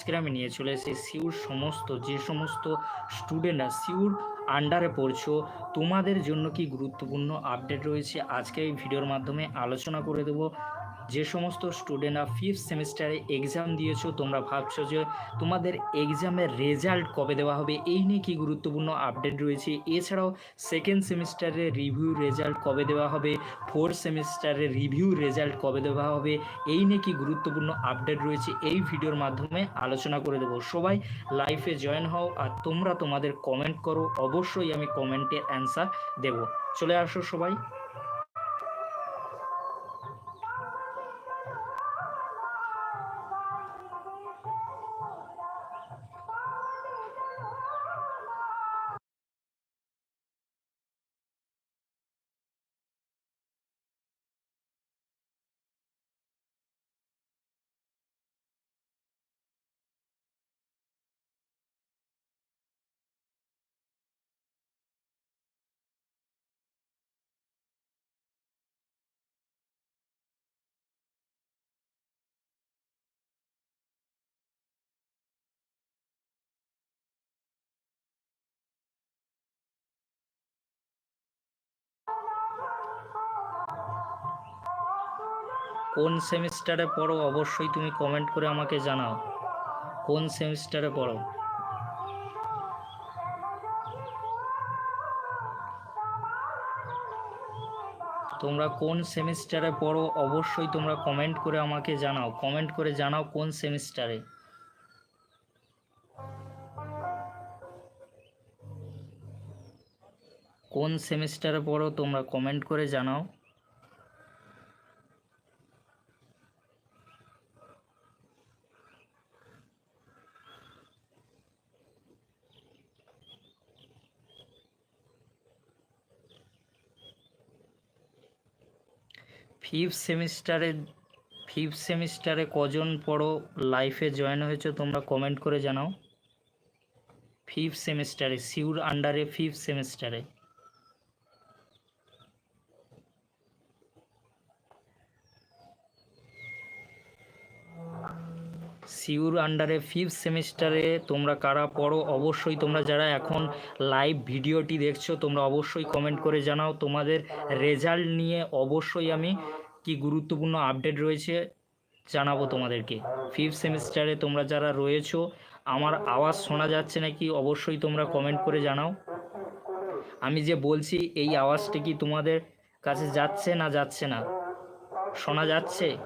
আজকে আমি নিয়ে চলে এসেছি সিউর সমস্ত, যে সমস্ত স্টুডেন্টরা সিউর আন্ডারে পড়ছো, তোমাদের জন্য কি গুরুত্বপূর্ণ আপডেট রয়েছে? আজকে এই ভিডিওর মাধ্যমে আলোচনা করে দেবো। যে সমস্ত স্টুডেন্টরা ফিফথ সেমিস্টারে এক্সাম দিয়েছ, তোমরা ভাবছ যে তোমাদের এক্সামের রেজাল্ট কবে দেওয়া হবে? এই নিয়ে কি গুরুত্বপূর্ণ আপডেট রয়েছে? এছাড়াও সেকেন্ড সেমিস্টারে রিভিউ রেজাল্ট কবে দেওয়া হবে? ফোর্থ সেমিস্টারে রিভিউ রেজাল্ট কবে দেওয়া হবে? এই নিয়ে কি গুরুত্বপূর্ণ আপডেট রয়েছে? এই ভিডিওর মাধ্যমে আলোচনা করে দেবো। সবাই লাইফে জয়েন হও আর তোমরা তোমাদের কমেন্ট করো। অবশ্যই আমি কমেন্টের অ্যান্সার দেব। চলে আসো সবাই। কোন সেমিস্টারে পড়ো অবশ্যই তুমি কমেন্ট করে আমাকে জানাও। কোন সেমিস্টারে পড়ো? তোমরা কোন সেমিস্টারে পড়ো অবশ্যই তোমরা কমেন্ট করে আমাকে জানাও। কমেন্ট করে জানাও কোন সেমিস্টারে। কোন সেমিস্টারে পড়ো তোমরা কমেন্ট করে জানাও। ফিফথ সেমিস্টারে ফিফথ সেমিস্টারে কজন পড়ো লাইফে জয়েন হয়েছে তোমরা কমেন্ট করে জানাও। ফিফথ সেমিস্টারে সিউর আন্ডারে ফিফথ সেমিস্টারে সিউর আন্ডারে ফিফথ সেমিস্টারে তোমরা কারা পড়ো, অবশ্যই তোমরা যারা এখন লাইভ ভিডিওটি দেখছ, তোমরা অবশ্যই কমেন্ট করে জানাও। তোমাদের রেজাল্ট নিয়ে অবশ্যই আমি কি গুরুত্বপূর্ণ আপডেট রয়েছে জানাব তোমাদেরকে। ফিফথ সেমিস্টারে তোমরা যারা রয়েছো, আমার আওয়াজ শোনা যাচ্ছে নাকি অবশ্যই তোমরা কমেন্ট করে জানাও। আমি যে বলছি, এই আওয়াজটি কি তোমাদের কাছে যাচ্ছে না যাচ্ছে না? শোনা যাচ্ছে?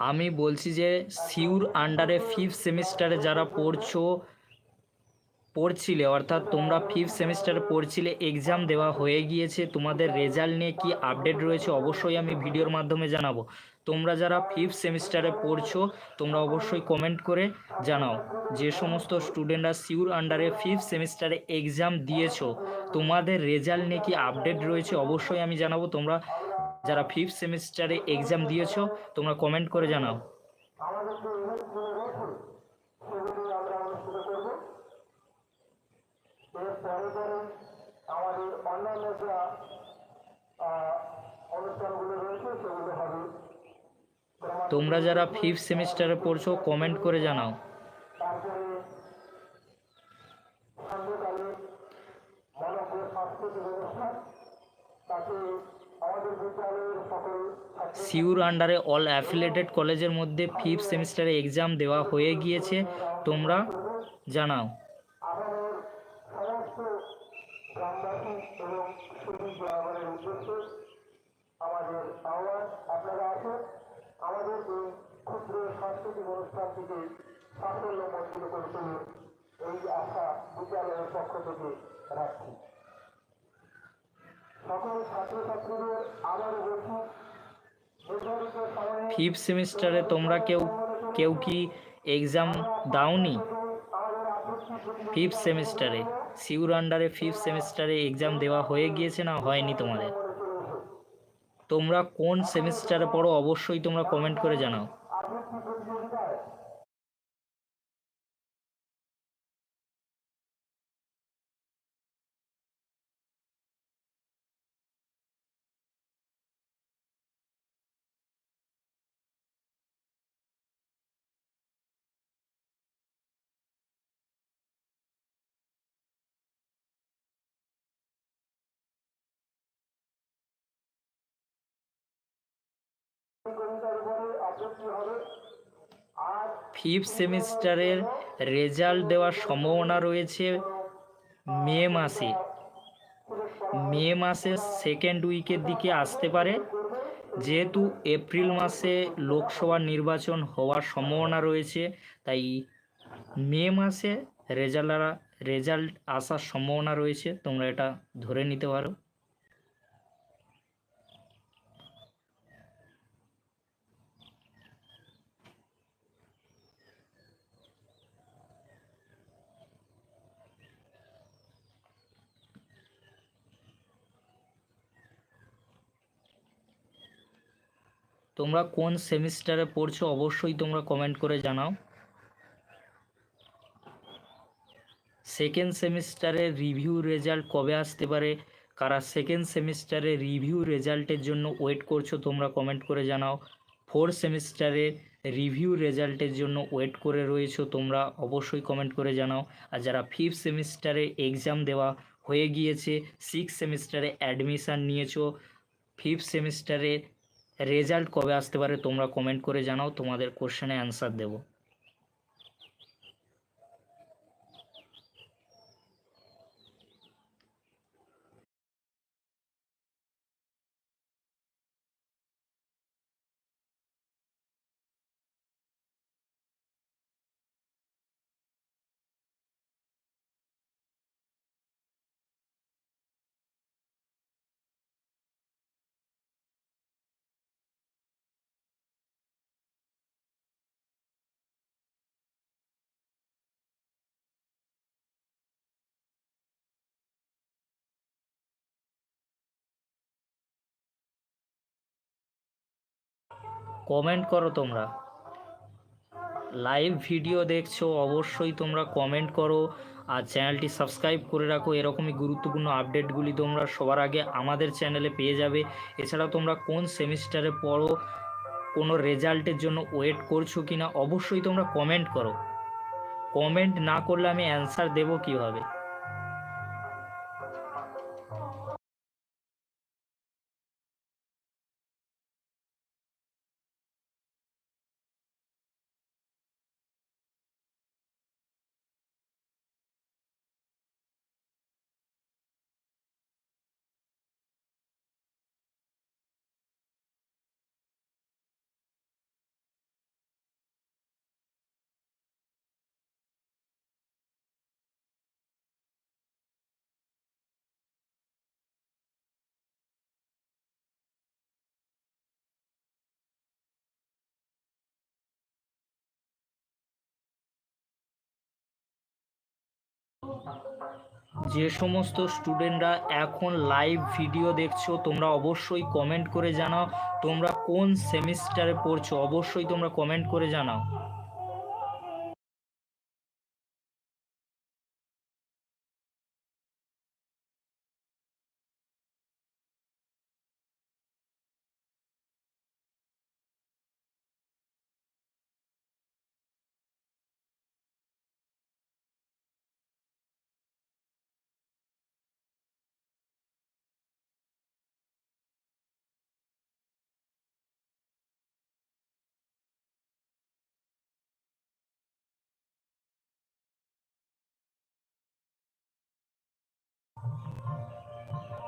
আমি বলছি যে সিউর আন্ডারে ফিফথ সেমিস্টারে যারা পড়ছো পড়ছিলে, অর্থাৎ তোমরা ফিফথ সেমিস্টারে পড়ছিলে এক্সাম দেওয়া হয়ে গিয়েছে, তোমাদের রেজাল্ট নিয়ে কি আপডেট রয়েছে অবশ্যই আমি ভিডিওর মাধ্যমে জানাব। তোমরা যারা ফিফথ সেমিস্টারে পড়ছো, তোমরা অবশ্যই কমেন্ট করে জানাও। যে সমস্ত স্টুডেন্টরা সিউর আন্ডারে ফিফথ সেমিস্টারে এক্সাম দিয়েছ, তোমাদের রেজাল্ট নিয়ে কি আপডেট রয়েছে অবশ্যই আমি জানাব। তোমরা যারা ফিফথ সেমিস্টারে এক্সাম দিয়েছ, তোমরা কমেন্ট করে জানাও আমাদের যে ইভেন্টগুলো রয়েছে সেগুলি আমরা অনুষ্ঠিত করব এর পরে পরে আমাদের অন্যান্য যা অনুষ্ঠানগুলো রয়েছে সেগুলো হবে তোমরা যারা ফিফথ সেমিস্টারে পড়ছো কমেন্ট করে জানাও। সিউর আন্ডারে অল অ্যাফিলেটেড কলেজের মধ্যে ফিফথ সেমিস্টারে এক্সাম দেওয়া হয়ে গিয়েছে। তোমরা জানাও। অনুষ্ঠানটিকে সাফল্য মন্ডিত করে তুলুন এই আশা বিদ্যালয়ের পক্ষ থেকে রাখছি। সকল ছাত্রছাত্রীদের আবার বলছি ফিফথ সেমিস্টারে তোমরা কেউ কেউ কি এক্সাম দাওনি? ফিফথ সেমিস্টারে সিউর আন্ডারে ফিফথ সেমিস্টারে এক্সাম দেওয়া হয়ে গিয়েছে না হয়নি তোমাদের? তোমরা কোন সেমিস্টারে পড়ো অবশ্যই তোমরা কমেন্ট করে জানাও। ফিফথ সেমিস্টারের রেজাল্ট দেওয়ার সম্ভাবনা রয়েছে মে মাসে। মে মাসের সেকেন্ড উইকের দিকে আসতে পারে। যেহেতু এপ্রিল মাসে লোকসভা নির্বাচন হওয়ার সম্ভাবনা রয়েছে, তাই মে মাসে রেজাল্ট রেজাল্ট আসার সম্ভাবনা রয়েছে। তোমরা এটা ধরে নিতে পারো। তোমরা কোন সেমিস্টারে পড়ছো অবশ্যই তোমরা কমেন্ট করে জানাও। সেকেন্ড সেমিস্টারে রিভিউ রেজাল্ট কবে আসতে পারে? কারা সেকেন্ড সেমিস্টারে রিভিউ রেজাল্টের জন্য ওয়েট করছ তোমরা কমেন্ট করে জানাও। ফোর্থ সেমিস্টারে রিভিউ রেজাল্টের জন্য ওয়েট করে রয়েছো তোমরা অবশ্যই কমেন্ট করে জানাও। আর যারা ফিফথ সেমিস্টারে এক্সাম দেওয়া হয়ে গিয়েছে সিক্স সেমিস্টারে অ্যাডমিশান নিয়েছো ফিফথ সেমিস্টারে রেজাল্ট কবে আসতে পারে তোমরা কমেন্ট করে জানাও তোমাদের কোশ্চেনে অ্যান্সার দেবো। কমেন্ট করো তোমরা। লাইভ ভিডিও দেখছ, অবশ্যই তোমরা কমেন্ট করো আর চ্যানেলটি সাবস্ক্রাইব করে রাখো। এরকমই গুরুত্বপূর্ণ আপডেটগুলি তোমরা সবার আগে আমাদের চ্যানেলে পেয়ে যাবে। এছাড়াও তোমরা কোন সেমিস্টারে পড়ো, কোনো রেজাল্টের জন্য ওয়েট করছ কি না অবশ্যই তোমরা কমেন্ট করো। কমেন্ট না করলে আমি অ্যান্সার দেবো কীভাবে? যে সমস্ত স্টুডেন্টরা এখন লাইভ ভিডিও দেখছ, তোমরা অবশ্যই কমেন্ট করে জানাও। তোমরা কোন সেমিস্টারে পড়ছো? অবশ্যই তোমরা কমেন্ট করে জানাও।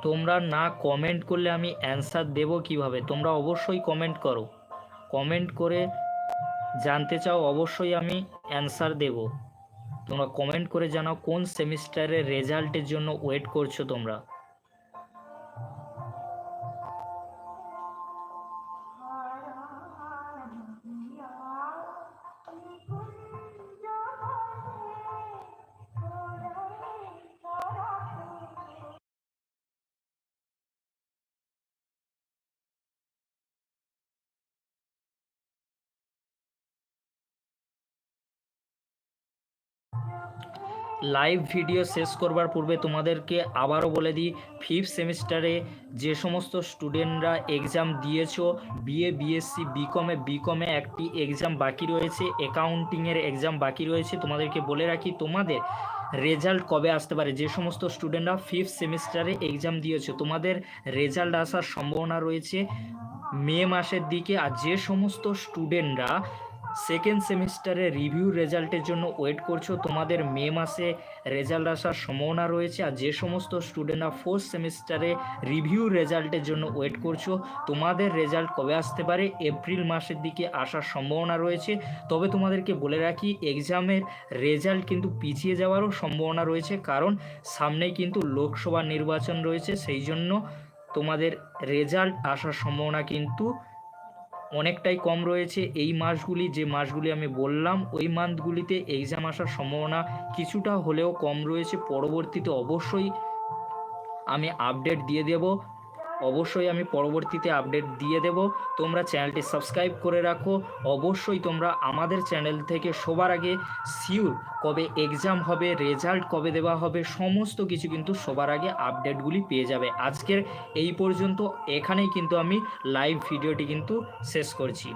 তোমরা না কমেন্ট করলে আমি অ্যান্সার দেব কীভাবে? তোমরা অবশ্যই কমেন্ট করো। কমেন্ট করে জানতে চাও অবশ্যই আমি অ্যান্সার দেব। তোমরা কমেন্ট করে জানাও কোন সেমিস্টারের রেজাল্টের জন্য ওয়েট করছ তোমরা। লাইভ ভিডিও শেষ করবার পূর্বে তোমাদেরকে আবারও বলে দিই ফিফথ সেমিস্টারে যে সমস্ত স্টুডেন্টরা এক্সাম দিয়েছ বিএ বিএসসি বিকমে বিকমে একটি এক্সাম বাকি রয়েছে অ্যাকাউন্টিংয়ের এক্সাম বাকি রয়েছে, তোমাদেরকে বলে রাখি তোমাদের রেজাল্ট কবে আসতে পারে, যে সমস্ত স্টুডেন্টরা ফিফথ সেমিস্টারে এক্সাম দিয়েছ, তোমাদের রেজাল্ট আসার সম্ভাবনা রয়েছে মে মাসের দিকে, আর যে সমস্ত স্টুডেন্টরা সেকেন্ড সেমিস্টারে রিভিউ রেজাল্টের জন্য ওয়েট করছ। তোমাদের মে মাসে রেজাল্ট আসার সম্ভাবনা রয়েছে আর যে সমস্ত স্টুডেন্টরা ফোর্থ সেমিস্টারে রিভিউ রেজাল্টের জন্য ওয়েট করছ, তোমাদের রেজাল্ট কবে আসতে পারে? এপ্রিল মাসের দিকে আসার সম্ভাবনা রয়েছে। তবে তোমাদেরকে বলে রাখি, এক্সামের রেজাল্ট কিন্তু পিছিয়ে যাওয়ারও সম্ভাবনা রয়েছে। কারণ সামনেই কিন্তু লোকসভা নির্বাচন রয়েছে, সেই জন্য তোমাদের রেজাল্ট আসার সম্ভাবনা কিন্তু অনেকটাই কম রয়েছে। এই মাসগুলি, যে মাসগুলি আমি বললাম, ওই মান্থগুলিতে এক্সাম আসার সম্ভাবনা কিছুটা হলেও কম রয়েছে। পরবর্তীতে অবশ্যই আমি আপডেট দিয়ে দেব। অবশ্যই আমি পরবর্তীতে আপডেট দিয়ে দেব। তোমরা চ্যানেলটি সাবস্ক্রাইব করে রাখো। অবশ্যই তোমরা আমাদের চ্যানেল থেকে সবার আগে সিউর কবে এক্সাম হবে রেজাল্ট কবে দেওয়া হবে, সমস্ত কিছু কিন্তু সবার আগে আপডেটগুলি পেয়ে যাবে। আজকের এই পর্যন্ত এখানেই কিন্তু আমি লাইভ ভিডিওটি কিন্তু শেষ করছি।